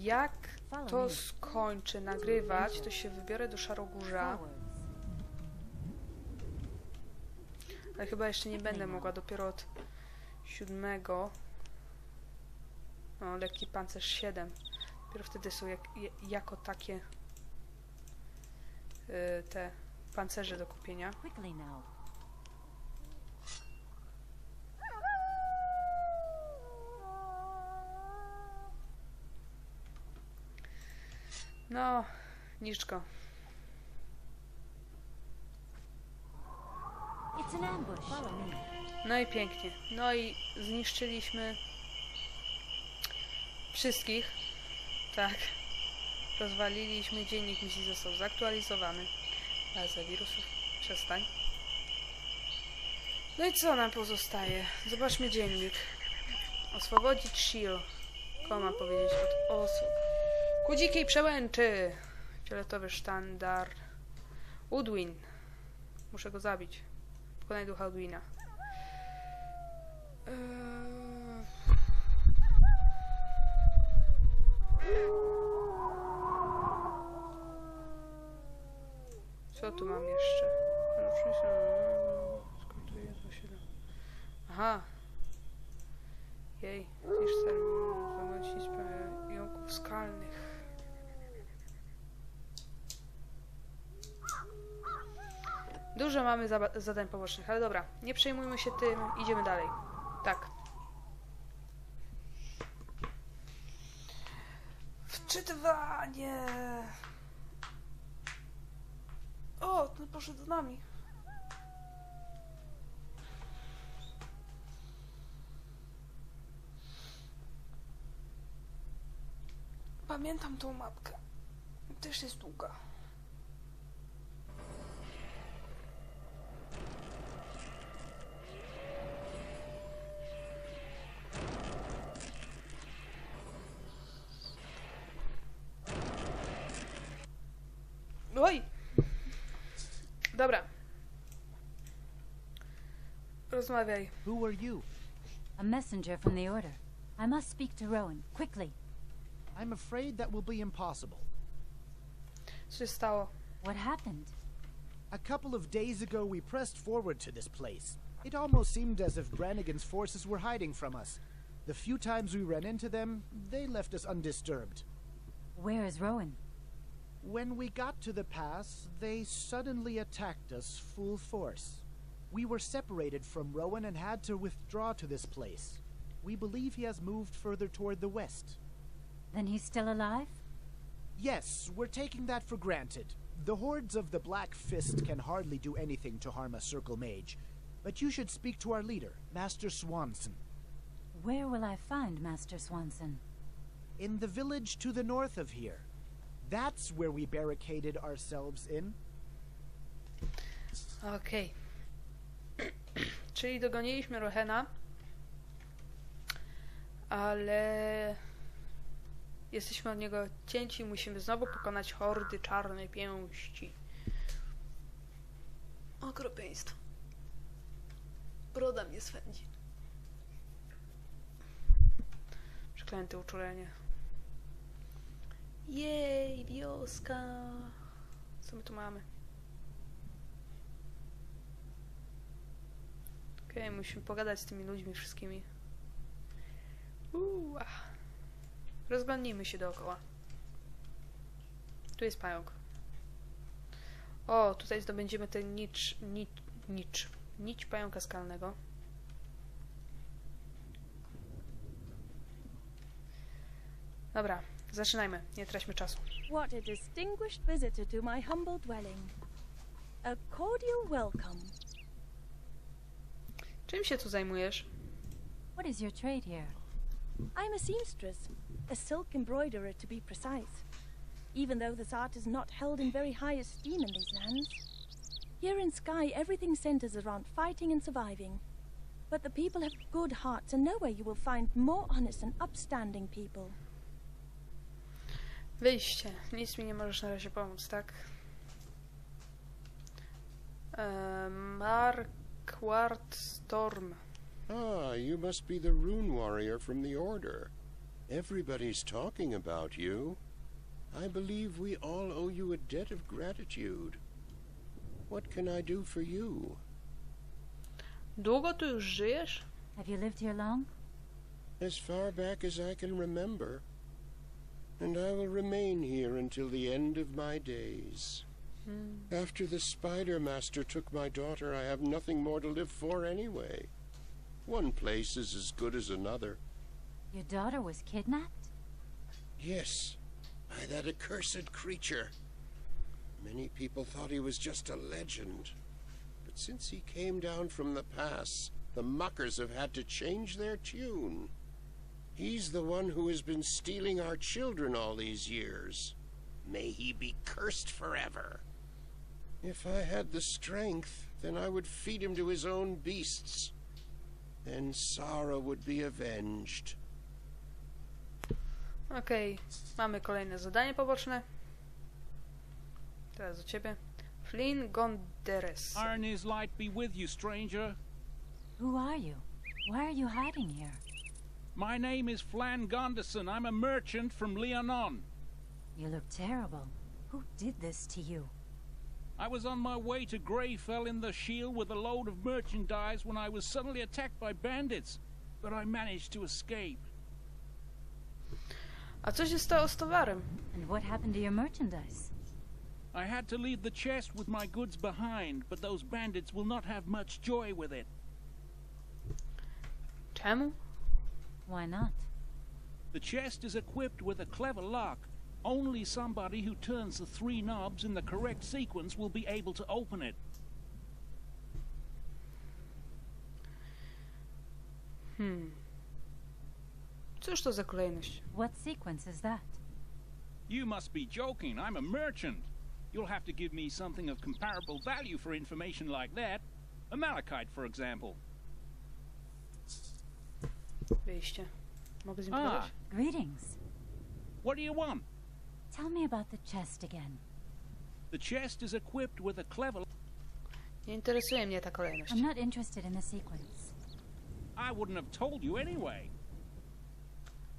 Jak to skończę nagrywać, to się wybiorę do Szarogórza. Ale chyba jeszcze nie będę mogła, dopiero od siódmego. No, lekki pancerz 7. Dopiero wtedy są jak, jako takie yy, te pancerze do kupienia. No, niszczko. No i pięknie. No i zniszczyliśmy wszystkich. Tak. Rozwaliliśmy dziennik misji został zaktualizowany. A za wirusów przestań. No i co nam pozostaje? Zobaczmy dziennik. Oswobodzić Shio. Koma powiedzieć od osób. Ku dzikiej przełęczy! Fioletowy sztandar. Udwin. Muszę go zabić. Pokonaj ducha Udwina. Eee. Co tu mam jeszcze? Aha. Jej, niż ten zamocnić jąków skalnych. Dużo mamy zadań pobocznych, ale dobra, nie przejmujmy się tym, idziemy dalej. Tak. Wczytywanie! O, ten poszedł z nami. Pamiętam tą mapkę. Też jest długa. Oj! Dobra. Rozmawiaj. Who are you? A messenger from the Order. I must speak to Rowan, quickly. I'm afraid that will be impossible. Się stało. What happened? A couple of days ago we pressed forward to this place. It almost seemed as if Brannigan's forces were hiding from us. The few times we ran into them, they left us undisturbed. Where is Rowan? When we got to the pass, they suddenly attacked us full force. We were separated from Rowan and had to withdraw to this place. We believe he has moved further toward the west. Then he's still alive? Yes, we're taking that for granted. The hordes of the Black Fist can hardly do anything to harm a Circle Mage, but you should speak to our leader, Master Swanson. Where will I find Master Swanson? In the village to the north of here. That's where we barricaded ourselves in. Okej. Okay. Czyli dogoniliśmy Rohena. Ale jesteśmy od niego cięci i musimy znowu pokonać hordy czarnej pięści. Okropieństwo. Broda mnie swędzi. Przeklęte uczulenie. Jej, wioska. Co my tu mamy? Okej, okay, musimy pogadać z tymi ludźmi wszystkimi. Uuu, ah. Rozglądnijmy się dookoła. Tu jest pająk. O, tutaj zdobędziemy ten nicz, nic, nicz, nić pająka skalnego. Dobra, Zaczynajmy, nie traćmy czasu. What a distinguished visitor to my humble dwelling. A cordial welcome. Czym się tu zajmujesz? What is your trade here? I'm a seamstress, a silk embroiderer to be precise. Even though this art is not held in very high esteem in these lands. Here in Sky, everything centers around fighting and surviving. But the people have good hearts, and nowhere you will find more honest and upstanding people. Wyjście. Nic mi nie możesz na razie pomóc, tak? Markward Storm. Ah, you must be the rune warrior from the Order. Everybody's talking about you. I believe we all owe you a debt of gratitude. What can I do for you? Długo tu już żyjesz? Have you lived here long? As far back as I can remember and I will remain here until the end of my days. Hmm. After the Spider Master took my daughter, I have nothing more to live for anyway. One place is as good as another. Your daughter was kidnapped? Yes, by that accursed creature. Many people thought he was just a legend. But since he came down from the pass, the mockers have had to change their tune. He's the one who has been stealing our children all these years. May he be cursed forever. If I had the strength, then I would feed him to his own beasts. Then Sara would be avenged. Okej, okay. mamy kolejne zadanie poboczne. Teraz do ciebie. Flynn Gonderes. Irony's light be with you, stranger. Who are you? Why are you hiding here? My name is Flan Gonderson. I'm a merchant from Leonon. You look terrible. Who did this to you? I was on my way to Greyfell in the Shield with a load of merchandise when I was suddenly attacked by bandits, but I managed to escape. A co się stało z towarem? And what happened to your merchandise? I had to leave the chest with my goods behind, but those bandits will not have much joy with it. Czemu? Why not? The chest is equipped with a clever lock. Only somebody who turns the three knobs in the correct sequence will be able to open it. Hmm. Co to za What sequence is that? You must be joking. I'm a merchant. You'll have to give me something of comparable value for information like that. A malachite, for example. Wyjście. Mogę z nim pogadać? Greetings. What do you want? Tell me about the chest again. The chest is equipped with a clever... Nie interesuje mnie ta kolejność. I'm not interested in the sequence. I wouldn't have told you anyway.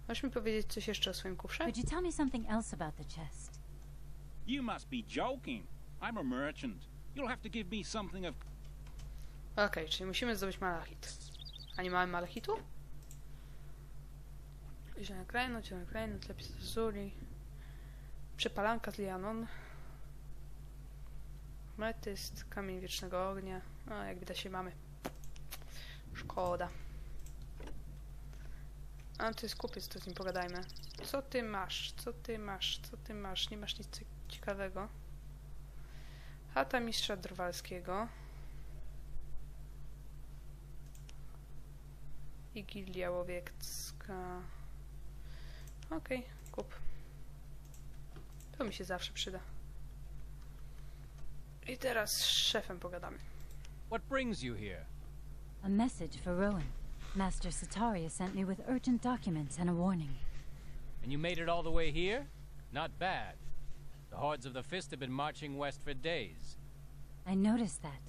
Możesz mi powiedzieć coś jeszcze o swoim kufrze? Could you tell me something else about the chest? You must be joking. I'm a merchant. You'll have to give me something of... Okej, okay, czyli musimy zdobyć malachit. A nie mamy malachitu? Zielonek Rejno, Zielonek Rejno, Tlepis Zuri. Przepalanka z Lianon. Metyst, Kamień Wiecznego Ognia. No, jak widać się mamy. Szkoda. A to jest kupiec, to z nim pogadajmy. Co ty masz? Co ty masz? Co ty masz? Nie masz nic ciekawego. Chata mistrza drwalskiego. I łowiecka. Okej, okay, kup. To mi się zawsze przyda. I teraz z szefem pogadamy. What brings you here? A message for Rowan. Master Sataria sent me with urgent documents and a warning. And you made it all the way here? Not bad. The hordes of the Fist have been marching west for days. I noticed that.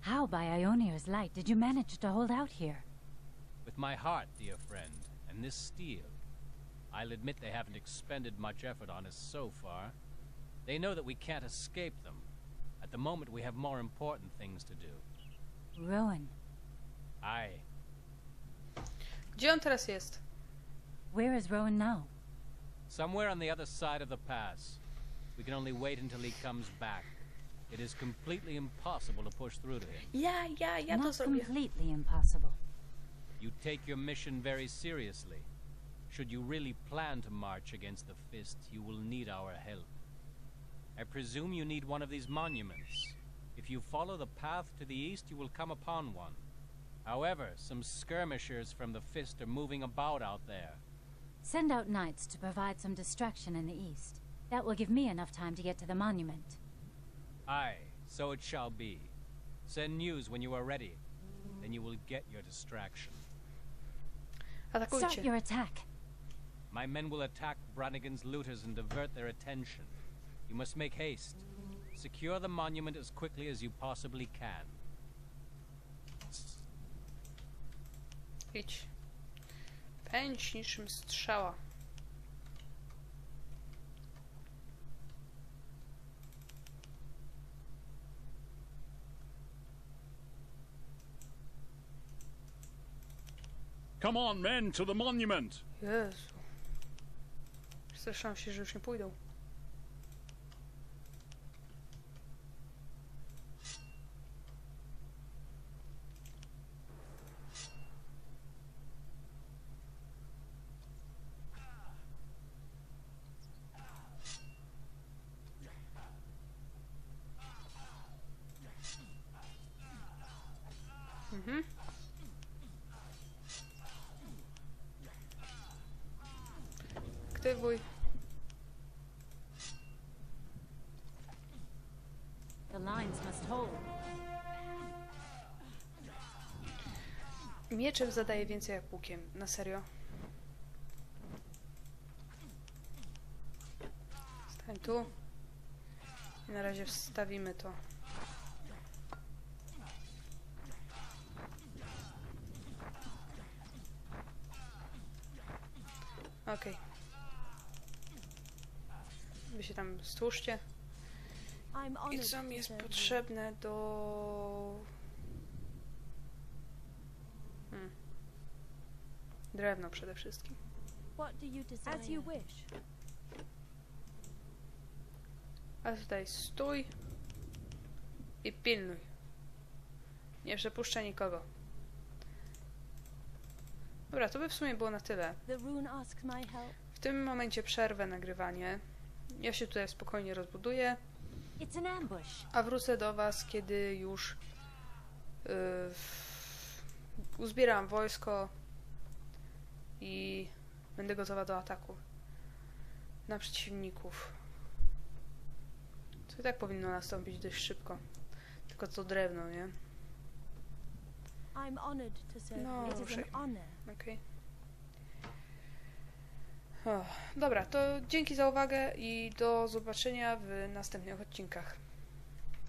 How, by Ionia's light, did you manage to hold out here? With my heart, dear friend, and this steel. I'll admit they haven't expended much effort on us so far. They know that we can't escape them. At the moment, we have more important things to do. Ruin. Aye. Gdzie on teraz jest? Where is Rowan now? Somewhere on the other side of the pass. We can only wait until he comes back. It is completely impossible to push through to him. Yeah, yeah, yeah. Not completely impossible. You take your mission very seriously. Should you really plan to march against the Fist, you will need our help. I presume you need one of these monuments. If you follow the path to the east, you will come upon one. However, some skirmishers from the Fist are moving about out there. Send out knights to provide some distraction in the east. That will give me enough time to get to the monument. Aye, so it shall be. Send news when you are ready. Then you will get your distraction. Start your attack. My men will attack Brannigan's looters and divert their attention. You must make haste. Secure the monument as quickly as you possibly can. Idź. Pędź niczym strzała. Come on, men, to the monument! Yes. Straszam się, że już nie pójdą. Mhm. Aktywuj. Mieczem zadaje więcej jak łukiem, na serio. Stań tu. I na razie wstawimy to. Okej. Okay. Wy się tam stłuszcie. I co mi jest potrzebne do... Hmm. Drewno przede wszystkim. As you wish. A tutaj stój i pilnuj. Nie przepuszczę nikogo. Dobra, to by w sumie było na tyle. W tym momencie przerwę nagrywanie. Ja się tutaj spokojnie rozbuduję. A wrócę do Was, kiedy już yy, uzbieram wojsko i będę gotowa do ataku na przeciwników. Co i tak powinno nastąpić dość szybko. Tylko co drewno, nie? No, It is Okay. Dobra, to dzięki za uwagę i do zobaczenia w następnych odcinkach.